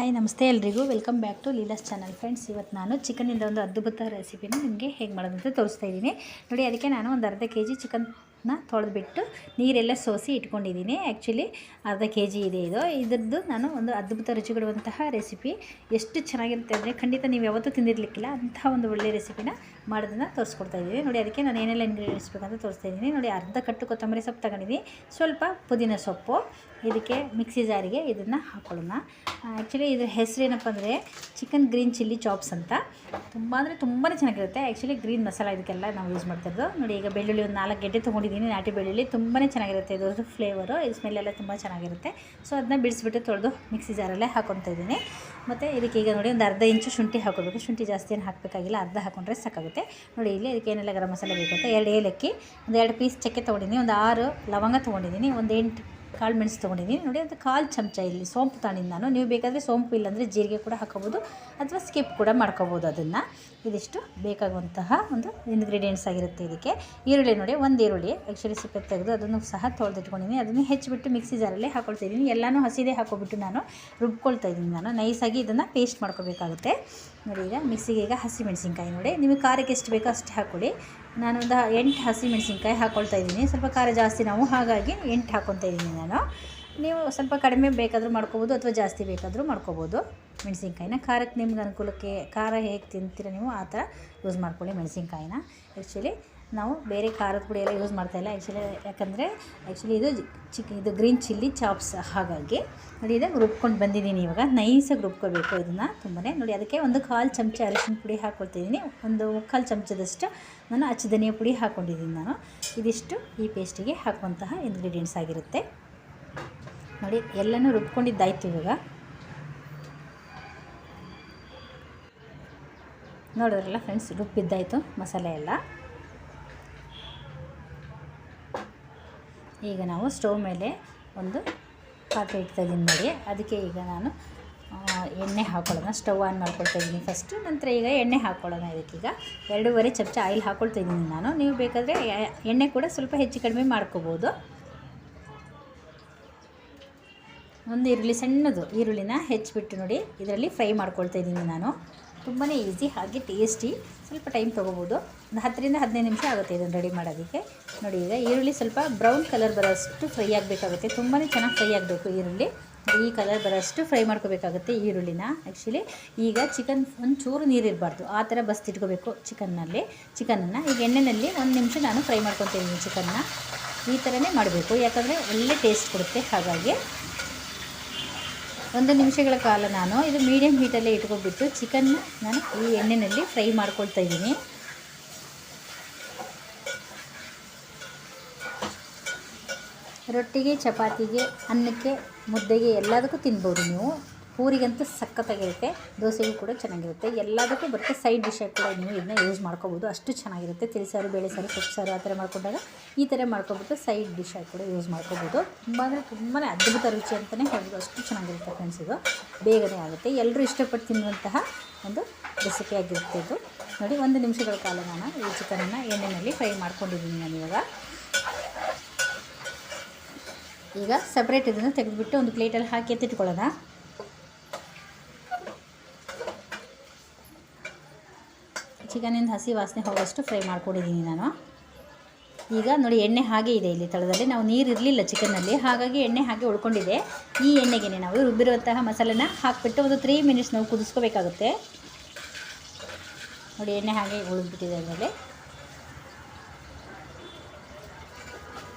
Hi, ನಮಸ್ತೆ ಎಲ್ರಿಗೂ. Welcome back to Leela's channel friends ಇವತ್ತು ನಾನು ಚಿಕನಿಂದ ಒಂದು ಅದ್ಭುತ ರೆಸಿಪಿನ ನಿಮಗೆ ಹೇಗೆ ಮಾಡೋದಂತ ತೋರಿಸ್ತಾ ಇದ್ದೀನಿ. ನೋಡಿ, ಅದಕ್ಕೆ ನಾನು ಒಂದು ಅರ್ಧ ಕೆ ಜಿ ಚಿಕನ್ನ ತೊಳೆದ್ಬಿಟ್ಟು ನೀರೆಲ್ಲ ಸೋಸಿ ಇಟ್ಕೊಂಡಿದ್ದೀನಿ. ಆ್ಯಕ್ಚುಲಿ ಅರ್ಧ ಕೆ ಜಿ ಇದೆ ಇದು. ಇದ್ರದ್ದು ನಾನು ಒಂದು ಅದ್ಭುತ ರುಚಿ ಕೊಡುವಂತಹ ರೆಸಿಪಿ ಎಷ್ಟು ಚೆನ್ನಾಗಿರುತ್ತೆ ಅಂದರೆ ಖಂಡಿತ ನೀವು ಯಾವತ್ತೂ ತಿಂದಿರಲಿಕ್ಕಿಲ್ಲ. ಅಂತಹ ಒಂದು ಒಳ್ಳೆಯ ರೆಸಿಪಿನ ಮಾಡೋದನ್ನು ತೋರಿಸ್ಕೊಡ್ತಾ ಇದ್ದೀವಿ. ನೋಡಿ, ಅದಕ್ಕೆ ನಾನು ಏನೆಲ್ಲ ಇಂಗ್ರೀಡಿಯೆಂಟ್ಸ್ ಬೇಕಂತ ತೋರಿಸ್ತಾ ಇದ್ದೀನಿ. ನೋಡಿ, ಅರ್ಧ ಕಟ್ಟು ಕೊತ್ತಂಬರಿ ಸೊಪ್ಪು ತಗೊಂಡಿದ್ದೀನಿ. ಸ್ವಲ್ಪ ಪುದೀನ ಸೊಪ್ಪು. ಇದಕ್ಕೆ ಮಿಕ್ಸಿ ಜಾರಿಗೆ ಇದನ್ನು ಹಾಕೊಳ್ಳೋಣ. ಆ್ಯಕ್ಚುಲಿ ಇದ್ರ ಹೆಸರು ಏನಪ್ಪ ಅಂದರೆ ಚಿಕನ್ ಗ್ರೀನ್ ಚಿಲ್ಲಿ ಚಾಪ್ಸ್ ಅಂತ. ತುಂಬ ಅಂದರೆ ತುಂಬಾ ಚೆನ್ನಾಗಿರುತ್ತೆ. ಆ್ಯಕ್ಚುಲಿ ಗ್ರೀನ್ ಮಸಾಲ ಇದಕ್ಕೆಲ್ಲ ನಾವು ಯೂಸ್ ಮಾಡ್ತಿರೋದು ನೋಡಿ, ಈಗ ಬೆಳ್ಳುಳ್ಳಿ ಒಂದು ನಾಲ್ಕು ಗೆಡ್ಡೆ ತೊಗೊಂಡಿದ್ದೀನಿ. ನಾಟಿ ಬೆಳ್ಳುಳ್ಳಿ ತುಂಬಾ ಚೆನ್ನಾಗಿರುತ್ತೆ. ಇದ್ರದ್ದು ಫ್ಲೇವರು ಇದು ಸ್ಮೆಲ್ಲೆಲ್ಲ ತುಂಬ ಚೆನ್ನಾಗಿರುತ್ತೆ. ಸೊ ಅದನ್ನ ಬಿಡಿಸ್ಬಿಟ್ಟು ತೊಳೆದು ಮಿಕ್ಸಿ ಜಾರಲ್ಲೇ ಹಾಕೊತಾ ಇದ್ದೀನಿ. ಮತ್ತು ಇದಕ್ಕೆ ಈಗ ನೋಡಿ ಒಂದು ಅರ್ಧ ಇಂಚು ಶುಂಠಿ ಹಾಕೋಬೇಕು. ಶುಂಠಿ ಜಾಸ್ತಿ ಏನು ಹಾಕಬೇಕಾಗಿಲ್ಲ. ಅರ್ಧ ಹಾಕೊಂಡ್ರೆ ಸಾಕಾಗುತ್ತೆ. ನೋಡಿ, ಇಲ್ಲಿ ಅದಕ್ಕೆ ಏನೆಲ್ಲ ಗರಂ ಮಸಾಲೆ ಬೇಕು ಅಂತ? ಎರಡು ಏಲಕ್ಕಿ ಒಂದು ಎರಡು ಪೀಸ್ ಚಕ್ಕೆ ತೊಗೊಂಡಿದ್ದೀನಿ, ಒಂದು ಆರು ಲವಂಗ ತೊಗೊಂಡಿದ್ದೀನಿ, ಒಂದು ಎಂಟು ಕಾಳು ಮೆಣಸು ತೊಗೊಂಡಿದ್ದೀನಿ. ನೋಡಿ, ಅದು ಕಾಲು ಚಮಚ ಇಲ್ಲಿ ಸೋಂಪು ತಗೊಂಡಿದ್ದು ನಾನು ನೀವು ಬೇಕಾದರೆ ಸೋಂಪು ಇಲ್ಲಾಂದರೆ ಜೀರಿಗೆ ಕೂಡ ಹಾಕೋಬೋದು ಅಥವಾ ಸ್ಕಿಪ್ ಕೂಡ ಮಾಡ್ಕೋಬೋದು ಅದನ್ನು. ಇದಿಷ್ಟು ಬೇಕಾಗುವಂತಹ ಒಂದು ಇಂಗ್ರೀಡಿಯೆಂಟ್ಸ್ ಆಗಿರುತ್ತೆ ಇದಕ್ಕೆ. ಈರುಳ್ಳಿ ನೋಡಿ, ಒಂದು ಈರುಳ್ಳಿ ಆ್ಯಕ್ಚುಲಿ ಸಿಪ್ಪೆ ತೆಗೆದು ಅದನ್ನು ಸಹ ತೊಳೆದಿಟ್ಕೊಂಡಿದ್ದೀನಿ. ಅದನ್ನು ಹೆಚ್ಚಿಬಿಟ್ಟು ಮಿಕ್ಸಿ ಜಾರಲ್ಲಿ ಹಾಕೊಳ್ತಾ ಇದ್ದೀನಿ ಎಲ್ಲನೂ ಹಸಿದೇ ಹಾಕೋಬಿಟ್ಟು ನಾನು ರುಬ್ಕೊಳ್ತಾ ಇದ್ದೀನಿ ನಾನು. ನೈಸಾಗಿ ಇದನ್ನು ಪೇಸ್ಟ್ ಮಾಡ್ಕೋಬೇಕಾಗುತ್ತೆ. ನೋಡಿ, ಈಗ ಮಿಕ್ಸಿಗೆ ಈಗ ಹಸಿ ಮೆಣಸಿನ್ಕಾಯಿ ನೋಡಿ. ನಿಮಗೆ ಖಾರಕ್ಕೆ ಎಷ್ಟು ಬೇಕೋ ಅಷ್ಟು ಹಾಕ್ಕೊಳ್ಳಿ ನಾನೊಂದು ಎಂಟು ಹಸಿ ಮೆಣಸಿನ್ಕಾಯಿ ಹಾಕ್ಕೊಳ್ತಾ ಇದ್ದೀನಿ. ಸ್ವಲ್ಪ ಖಾರ ಜಾಸ್ತಿ ನಾವು, ಹಾಗಾಗಿ ಎಂಟು ಹಾಕ್ಕೊತಾ ಇದ್ದೀನಿ ನಾನು. ನೀವು ಸ್ವಲ್ಪ ಕಡಿಮೆ ಬೇಕಾದರೂ ಮಾಡ್ಕೋಬೋದು, ಅಥವಾ ಜಾಸ್ತಿ ಬೇಕಾದರೂ ಮಾಡ್ಕೋಬೋದು. ಮೆಣಸಿನ್ಕಾಯಿನ ಖಾರಕ್ಕೆ ನಿಮ್ಗೆ ಅನುಕೂಲಕ್ಕೆ, ಖಾರ ಹೇಗೆ ತಿಂತೀರ ನೀವು, ಆ ಥರ ಯೂಸ್ ಮಾಡ್ಕೊಳ್ಳಿ ಮೆಣಸಿನ್ಕಾಯಿನ. ಆ್ಯಕ್ಚುಲಿ ನಾವು ಬೇರೆ ಖಾರದ ಪುಡಿ ಎಲ್ಲ ಯೂಸ್ ಮಾಡ್ತಾಯಿಲ್ಲ ಆ್ಯಕ್ಚುಲಿ ಯಾಕಂದರೆ ಆ್ಯಕ್ಚುಲಿ ಇದು ಚಿಕ್ ಇದು ಗ್ರೀನ್ ಚಿಲ್ಲಿ ಚಾಪ್ಸ್ ಹಾಗಾಗಿ ನೋಡಿ ಇದನ್ನು ರುಬ್ಕೊಂಡು ಬಂದಿದ್ದೀನಿ ಇವಾಗ. ನೈಸಾಗಿ ರುಬ್ಕೋಬೇಕು ಇದನ್ನು ತುಂಬನೇ. ನೋಡಿ ಅದಕ್ಕೆ ಒಂದು ಕಾಲು ಚಮಚ ಅರಿಶಿನ ಪುಡಿ ಹಾಕ್ಕೊಳ್ತಿದ್ದೀನಿ ಒಂದು ಮುಕ್ಕಾಲು ಚಮಚದಷ್ಟು ನಾನು ಅಚ್ಚ ಧನಿಯಾ ಪುಡಿ ಹಾಕ್ಕೊಂಡಿದ್ದೀನಿ ನಾನು. ಇದಿಷ್ಟು ಈ ಪೇಸ್ಟಿಗೆ ಹಾಕುವಂತಹ ಇಂಗ್ರೀಡಿಯೆಂಟ್ಸ್ ಆಗಿರುತ್ತೆ. ನೋಡಿ ಎಲ್ಲನೂ ರುಬ್ಕೊಂಡಿದ್ದಾಯ್ತು ಇವಾಗ. ನೋಡಿದ್ರಲ್ಲ ಫ್ರೆಂಡ್ಸ್ ರುಬ್ಬಿದ್ದಾಯಿತು ಮಸಾಲೆ ಎಲ್ಲ. ಈಗ ನಾವು ಸ್ಟವ್ ಮೇಲೆ ಒಂದು ಪಾತ್ರೆ ಇಡ್ತಾ ಇದ್ದೀನಿ ನೋಡಿ. ಅದಕ್ಕೆ ಈಗ ನಾನು ಎಣ್ಣೆ ಹಾಕ್ಕೊಳ್ಳೋಣ ಸ್ಟವ್ ಆನ್ ಮಾಡ್ಕೊಳ್ತಾ ಇದ್ದೀನಿ ಫಸ್ಟು ನಂತರ ಈಗ ಎಣ್ಣೆ ಹಾಕ್ಕೊಳ್ಳೋಣ ಇದಕ್ಕೀಗ. ಎರಡೂವರೆ ಚಮಚ ಆಯಿಲ್ ಹಾಕ್ಕೊಳ್ತಾ ಇದ್ದೀನಿ ನಾನು. ನೀವು ಬೇಕಾದರೆ ಎಣ್ಣೆ ಕೂಡ ಸ್ವಲ್ಪ ಹೆಚ್ಚು ಕಡಿಮೆ ಮಾಡ್ಕೋಬೋದು. ಒಂದು ಈರುಳ್ಳಿ ಸಣ್ಣದು. ಈರುಳ್ಳಿನ ಹೆಚ್ಚಿಬಿಟ್ಟು ನೋಡಿ, ಇದರಲ್ಲಿ ಫ್ರೈ ಮಾಡ್ಕೊಳ್ತಾ ಇದ್ದೀನಿ ನಾನು. ತುಂಬಾ ಈಸಿ ಹಾಗೆ ಟೇಸ್ಟಿ ಸ್ವಲ್ಪ ಟೈಮ್ ತೊಗೋಬೋದು. ಒಂದು ಹತ್ತರಿಂದ ಹದಿನೈದು ನಿಮಿಷ ಆಗುತ್ತೆ ಇದನ್ನು ರೆಡಿ ಮಾಡೋದಕ್ಕೆ. ನೋಡಿ, ಈಗ ಈರುಳ್ಳಿ ಸ್ವಲ್ಪ ಬ್ರೌನ್ ಕಲರ್ ಬರೋಷ್ಟು ಫ್ರೈ ಆಗಬೇಕಾಗುತ್ತೆ. ತುಂಬಾ ಚೆನ್ನಾಗಿ ಫ್ರೈ ಆಗಬೇಕು ಈರುಳ್ಳಿ. ಈ ಕಲರ್ ಬರೋಷ್ಟು ಫ್ರೈ ಮಾಡ್ಕೋಬೇಕಾಗುತ್ತೆ ಈರುಳ್ಳಿನ. ಆ್ಯಕ್ಚುಲಿ ಈಗ ಚಿಕನ್ ಒಂಚೂರು ನೀರಿರಬಾರ್ದು ಆ ಥರ ಬಸ್ತಿಟ್ಕೋಬೇಕು ಚಿಕನ್ನಲ್ಲಿ ಚಿಕನನ್ನು ಈಗ ಎಣ್ಣೆಯಲ್ಲಿ ಒಂದು ನಿಮಿಷ ನಾನು ಫ್ರೈ ಮಾಡ್ಕೊತೀನಿ ಚಿಕನ್ನ ಈ ಥರನೇ ಮಾಡಬೇಕು. ಯಾಕಂದರೆ ಒಳ್ಳೆ ಟೇಸ್ಟ್ ಕೊಡುತ್ತೆ. ಹಾಗಾಗಿ ಒಂದು ನಿಮಿಷಗಳ ಕಾಲ ನಾನು ಇದು ಮೀಡಿಯಮ್ ಹೀಟಲ್ಲೇ ಇಟ್ಕೊಬಿಟ್ಟು ಚಿಕನ್ನ ನಾನು ಈ ಎಣ್ಣೆಯಲ್ಲಿ ಫ್ರೈ ಮಾಡ್ಕೊಳ್ತಾ ಇದ್ದೀನಿ. ರೊಟ್ಟಿಗೆ, ಚಪಾತಿಗೆ, ಅನ್ನಕ್ಕೆ, ಮುದ್ದೆಗೆ ಎಲ್ಲದಕ್ಕೂ ತಿನ್ಬೋದು ನೀವು. ಪೂರಿಗಂತೂ ಸಖತ್ತಾಗಿರುತ್ತೆ, ದೋಸೆಗೂ ಕೂಡ ಚೆನ್ನಾಗಿರುತ್ತೆ. ಎಲ್ಲದಕ್ಕೂ ಬರುತ್ತೆ ಸೈಡ್ ಡಿಶಾಗಿ ಕೂಡ ನೀವು ಇದನ್ನ ಯೂಸ್ ಮಾಡ್ಕೋಬೋದು. ಅಷ್ಟು ಚೆನ್ನಾಗಿರುತ್ತೆ ತಿಳಿಸಾರು ಬೇಳೆ ಸಾರು, ಸೊಪ್ಪು ಸಾರು ಆ ಥರ ಮಾಡ್ಕೊಂಡಾಗ ಈ ಥರ ಮಾಡ್ಕೊಬಿಟ್ಟು ಸೈಡ್ ಡಿಶಾಗಿ ಕೂಡ ಯೂಸ್ ಮಾಡ್ಕೋಬೋದು. ತುಂಬ ಅಂದರೆ ತುಂಬಾ ಅದ್ಭುತ ರುಚಿ ಅಂತಲೇ ಹೇಳ್ಬೋದು. ಅಷ್ಟು ಚೆನ್ನಾಗಿರುತ್ತೆ ಫ್ರೆಂಡ್ಸ್ ಇದು. ಬೇಗನೆ ಆಗುತ್ತೆ. ಎಲ್ಲರೂ ಇಷ್ಟಪಟ್ಟು ತಿನ್ನುವಂತಹ ಒಂದು ರೆಸಿಪಿ ಆಗಿರುತ್ತೆ ಇದು. ನೋಡಿ, ಒಂದು ನಿಮಿಷಗಳ ಕಾಲ ನಾನು ಈ ಚಿಕನನ್ನು ಎಣ್ಣೆಯಲ್ಲಿ ಫ್ರೈ ಮಾಡ್ಕೊಂಡಿದ್ದೀನಿ ನಾನು ಇವಾಗ. ಈಗ ಸಪ್ರೇಟ್ ಇದನ್ನು ತೆಗೆದುಬಿಟ್ಟು ಒಂದು ಪ್ಲೇಟಲ್ಲಿ ಹಾಕಿ ಎತ್ತಿಟ್ಕೊಳ್ಳೋಣ. ಚಿಕನಿಂದ ಹಸಿ ವಾಸನೆ ಹೋಗೋಷ್ಟು ಫ್ರೈ ಮಾಡ್ಕೊಂಡಿದ್ದೀನಿ ನಾನು. ಈಗ ನೋಡಿ, ಎಣ್ಣೆ ಹಾಗೆ ಇದೆ ಇಲ್ಲಿ ತಳದಲ್ಲಿ. ನಾವು ನೀರು ಇರಲಿಲ್ಲ ಚಿಕನ್ನಲ್ಲಿ, ಹಾಗಾಗಿ ಎಣ್ಣೆ ಹಾಗೆ ಉಳ್ಕೊಂಡಿದೆ. ಈ ಎಣ್ಣೆಗೆ ನಾವು ರುಬ್ಬಿರುವಂತಹ ಮಸಾಲೆನ ಹಾಕಿಬಿಟ್ಟು ಒಂದು ತ್ರೀ ಮಿನಿಟ್ಸ್ ನಾವು ಕುದಿಸ್ಕೋಬೇಕಾಗುತ್ತೆ. ನೋಡಿ, ಎಣ್ಣೆ ಹಾಗೆ ಉಳಿದ್ಬಿಟ್ಟಿದೆ ಅದರಲ್ಲಿ.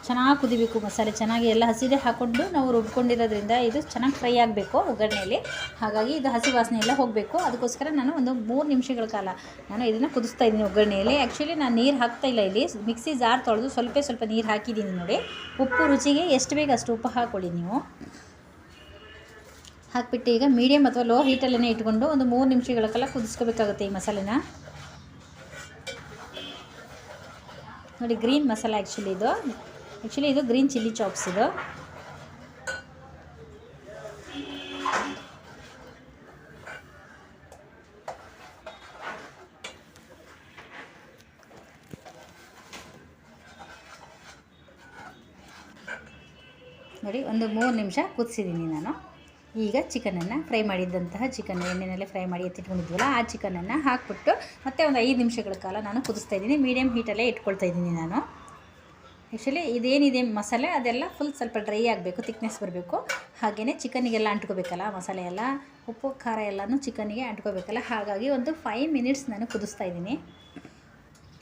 ಚೆನ್ನಾಗಿ ಕುದಿಬೇಕು ಮಸಾಲೆ, ಚೆನ್ನಾಗಿ ಎಲ್ಲ ಹಸಿದೆ ಹಾಕ್ಕೊಂಡು ನಾವು ರುಬ್ಕೊಂಡಿರೋದ್ರಿಂದ ಇದು ಚೆನ್ನಾಗಿ ಫ್ರೈ ಆಗಬೇಕು ಒಗ್ಗರಣೆಯಲ್ಲಿ ಹಾಗಾಗಿ ಇದು ಹಸಿ ವಾಸನೆ ಎಲ್ಲ ಹೋಗಬೇಕು. ಅದಕ್ಕೋಸ್ಕರ ನಾನು ಒಂದು ಮೂರು ನಿಮಿಷಗಳ ಕಾಲ ನಾನು ಇದನ್ನು ಕುದಿಸ್ತಾ ಇದ್ದೀನಿ ಒಗ್ಗರಣೆಯಲ್ಲಿ. ಆ್ಯಕ್ಚುಲಿ ನಾನು ನೀರು ಹಾಕ್ತಾ ಇಲ್ಲ ಇಲ್ಲಿ. ಮಿಕ್ಸಿ ಜಾರ್ ತೊಳೆದು ಸ್ವಲ್ಪ ಸ್ವಲ್ಪ ನೀರು ಹಾಕಿದ್ದೀನಿ ನೋಡಿ. ಉಪ್ಪು ರುಚಿಗೆ ಎಷ್ಟು ಬೇಕು ಅಷ್ಟು ಉಪ್ಪು ಹಾಕ್ಕೊಳ್ಳಿ ನೀವು. ಹಾಕ್ಬಿಟ್ಟು ಈಗ ಮೀಡಿಯಮ್ ಅಥವಾ ಲೋ ಹೀಟಲ್ಲೇ ಇಟ್ಕೊಂಡು ಒಂದು ಮೂರು ನಿಮಿಷಗಳ ಕಾಲ ಕುದಿಸ್ಕೋಬೇಕಾಗುತ್ತೆ ಈ ಮಸಾಲೆನ. ನೋಡಿ ಗ್ರೀನ್ ಮಸಾಲ ಆ್ಯಕ್ಚುಲಿ ಇದು. ಆ್ಯಕ್ಚುಲಿ ಇದು ಗ್ರೀನ್ ಚಿಲ್ಲಿ ಚಾಪ್ಸ್ ಇದು. ನೋಡಿ, ಒಂದು ಮೂರು ನಿಮಿಷ ಕುದಿಸಿದ್ದೀನಿ ನಾನು. ಈಗ ಚಿಕನನ್ನು ಫ್ರೈ ಮಾಡಿದ್ದಂತಹ ಚಿಕನ್ ಎಣ್ಣೆನಲ್ಲೇ ಫ್ರೈ ಮಾಡಿ ಎತ್ತಿಟ್ಕೊಂಡಿದ್ವಲ್ಲ, ಆ ಚಿಕನನ್ನು ಹಾಕ್ಬಿಟ್ಟು ಮತ್ತೆ ಒಂದು ಐದು ನಿಮಿಷಗಳ ಕಾಲ ನಾನು ಕುದಿಸ್ತಾ ಇದ್ದೀನಿ. ಮೀಡಿಯಮ್ ಹೀಟಲ್ಲೇ ಇಟ್ಕೊಳ್ತಾ ಇದ್ದೀನಿ ನಾನು. ಆ್ಯಕ್ಚುಲಿ ಇದೇನಿದೆ ಮಸಾಲೆ, ಅದೆಲ್ಲ ಫುಲ್ ಸ್ವಲ್ಪ ಡ್ರೈ ಆಗಬೇಕು ತಿಕ್ನೆಸ್ ಬರಬೇಕು. ಹಾಗೆಯೇ ಚಿಕನಿಗೆಲ್ಲ ಅಂಟ್ಕೋಬೇಕಲ್ಲ, ಮಸಾಲೆ ಎಲ್ಲ, ಉಪ್ಪು, ಖಾರ ಎಲ್ಲನೂ ಚಿಕನ್ನಿಗೆ ಅಂಟ್ಕೋಬೇಕಲ್ಲ. ಹಾಗಾಗಿ ಒಂದು ಫೈವ್ ಮಿನಿಟ್ಸ್ ನಾನು ಕುದಿಸ್ತಾ ಇದ್ದೀನಿ.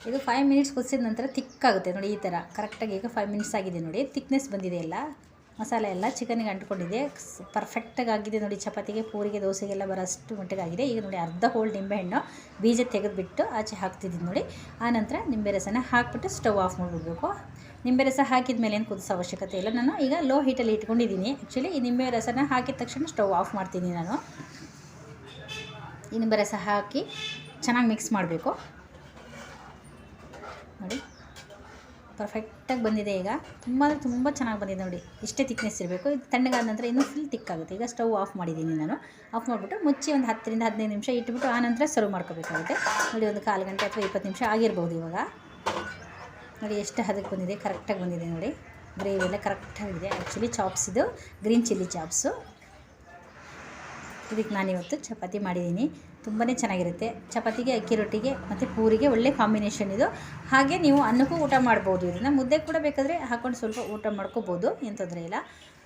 ಇದು ಫೈವ್ ಮಿನಿಟ್ಸ್ ಕುದಿಸಿದ ನಂತರ ತಿಕ್ಕಾಗುತ್ತೆ ನೋಡಿ ಈ ಥರ ಕರೆಕ್ಟಾಗಿ ಈಗ ಫೈವ್ ಮಿನಿಟ್ಸ್ ಆಗಿದೆ ನೋಡಿ. ತಿಕ್ನೆಸ್ ಬಂದಿದೆ ಎಲ್ಲ. ಮಸಾಲೆ ಎಲ್ಲ ಚಿಕನಿಗೆ ಅಂಟ್ಕೊಂಡಿದೆ. ಪರ್ಫೆಕ್ಟಾಗಿ ಆಗಿದೆ ನೋಡಿ ಚಪಾತಿಗೆ, ಪೂರಿಗೆ, ದೋಸೆಗೆಲ್ಲ ಬರೋಷ್ಟು ಮಟ್ಟಿಗಾಗಿದೆ ಈಗ ನೋಡಿ ಅರ್ಧ ಹೋಳ್ ನಿಂಬೆಹಣ್ಣು ಬೀಜ ತೆಗೆದುಬಿಟ್ಟು ಆಚೆ ಹಾಕ್ತಿದ್ದೀನಿ ನೋಡಿ. ಆನಂತರ ನಿಂಬೆ ರಸನ ಹಾಕ್ಬಿಟ್ಟು ಸ್ಟವ್ ಆಫ್ ಮಾಡಿಬಿಡ್ಬೇಕು. ನಿಂಬೆ ರಸ ಹಾಕಿದ ಮೇಲೆ ಏನು ಕುದಿಸೋ ಅವಶ್ಯಕತೆ ಇಲ್ಲ. ನಾನು ಈಗ ಲೋ ಹೀಟಲ್ಲಿ ಇಟ್ಕೊಂಡಿದ್ದೀನಿ. ಆ್ಯಕ್ಚುಲಿ ಈ ನಿಂಬೆ ರಸನ ಹಾಕಿದ ತಕ್ಷಣ ಸ್ಟವ್ ಆಫ್ ಮಾಡ್ತೀನಿ ನಾನು. ಈ ನಿಂಬೆ ರಸ ಹಾಕಿ ಚೆನ್ನಾಗಿ ಮಿಕ್ಸ್ ಮಾಡಬೇಕು. ನೋಡಿ ಪರ್ಫೆಕ್ಟಾಗಿ ಬಂದಿದೆ ಈಗ. ತುಂಬ ತುಂಬ ಚೆನ್ನಾಗಿ ಬಂದಿದೆ ನೋಡಿ. ಇಷ್ಟೇ ತಿಕ್ನೆಸ್ ಇರಬೇಕು. ಇದು ತಣ್ಣಗಾದ ನಂತರ ಇನ್ನೂ ಫುಲ್ ತಿಕ್ಕಾಗುತ್ತೆ ಈಗ ಸ್ಟವ್ ಆಫ್ ಮಾಡಿದ್ದೀನಿ ನಾನು. ಆಫ್ ಮಾಡಿಬಿಟ್ಟು ಮುಚ್ಚಿ ಒಂದು ಹತ್ತರಿಂದ ಹದಿನೈದು ನಿಮಿಷ ಇಟ್ಬಿಟ್ಟು ಆನಂತರ ಸರ್ವ್ ಮಾಡ್ಕೋಬೇಕಾಗುತ್ತೆ. ನೋಡಿ, ಒಂದು ಕಾಲು ಗಂಟೆ ಅಥವಾ ಇಪ್ಪತ್ತು ನಿಮಿಷ ಆಗಿರ್ಬೋದು ಇವಾಗ. ನೋಡಿ, ಎಷ್ಟು ಹದಕ್ಕೆ ಬಂದಿದೆ? ಕರೆಕ್ಟಾಗಿ ಬಂದಿದೆ ನೋಡಿ. ಗ್ರೇವಿ ಎಲ್ಲ ಕರೆಕ್ಟಾಗಿದೆ ಆ್ಯಕ್ಚುಲಿ ಚಾಪ್ಸ್ ಇದು ಗ್ರೀನ್ ಚಿಲ್ಲಿ ಚಾಪ್ಸು ಇದಕ್ಕೆ ನಾನಿವತ್ತು ಚಪಾತಿ ಮಾಡಿದ್ದೀನಿ. ತುಂಬಾ ಚೆನ್ನಾಗಿರುತ್ತೆ. ಚಪಾತಿಗೆ, ಅಕ್ಕಿ ರೊಟ್ಟಿಗೆ ಮತ್ತು ಪೂರಿಗೆ ಒಳ್ಳೆ ಕಾಂಬಿನೇಷನ್ ಇದು. ಹಾಗೆ ನೀವು ಅನ್ನಕ್ಕೂ ಊಟ ಮಾಡ್ಬೋದು. ಇದನ್ನು ಮುದ್ದೆ ಕೂಡ ಬೇಕಾದರೆ ಹಾಕ್ಕೊಂಡು ಸ್ವಲ್ಪ ಊಟ ಮಾಡ್ಕೋಬೋದು. ಏನು ತೊಂದರೆ ಇಲ್ಲ.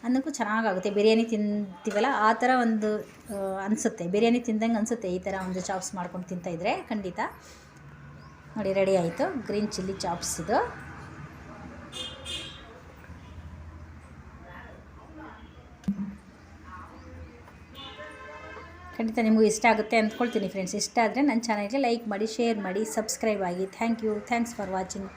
ಅನ್ನಕ್ಕೂ ಚೆನ್ನಾಗಾಗುತ್ತೆ. ಬಿರಿಯಾನಿ ತಿಂತೀವಲ್ಲ, ಆ ಥರ ಒಂದು ಅನಿಸುತ್ತೆ. ಬಿರಿಯಾನಿ ತಿಂದಂಗೆ ಅನಿಸುತ್ತೆ ಈ ಥರ ಒಂದು ಚಾಪ್ಸ್ ಮಾಡ್ಕೊಂಡು ತಿಂತಾಯಿದ್ರೆ ಖಂಡಿತ. ನೋಡಿ ರೆಡಿ ಆಯಿತು. ಗ್ರೀನ್ ಚಿಲ್ಲಿ ಚಾಪ್ಸ್ ಇದು. ಖಂಡಿತ ನಿಮಗೂ ಇಷ್ಟ ಆಗುತ್ತೆ ಅಂದ್ಕೊಳ್ತೀನಿ ಫ್ರೆಂಡ್ಸ್ ಇಷ್ಟ ಆದರೆ ನನ್ನ ಚಾನಲ್ಗೆ ಲೈಕ್ ಮಾಡಿ ಶೇರ್ ಮಾಡಿ ಸಬ್ಸ್ಕ್ರೈಬ್ ಆಗಿ. Thank you thanks for watching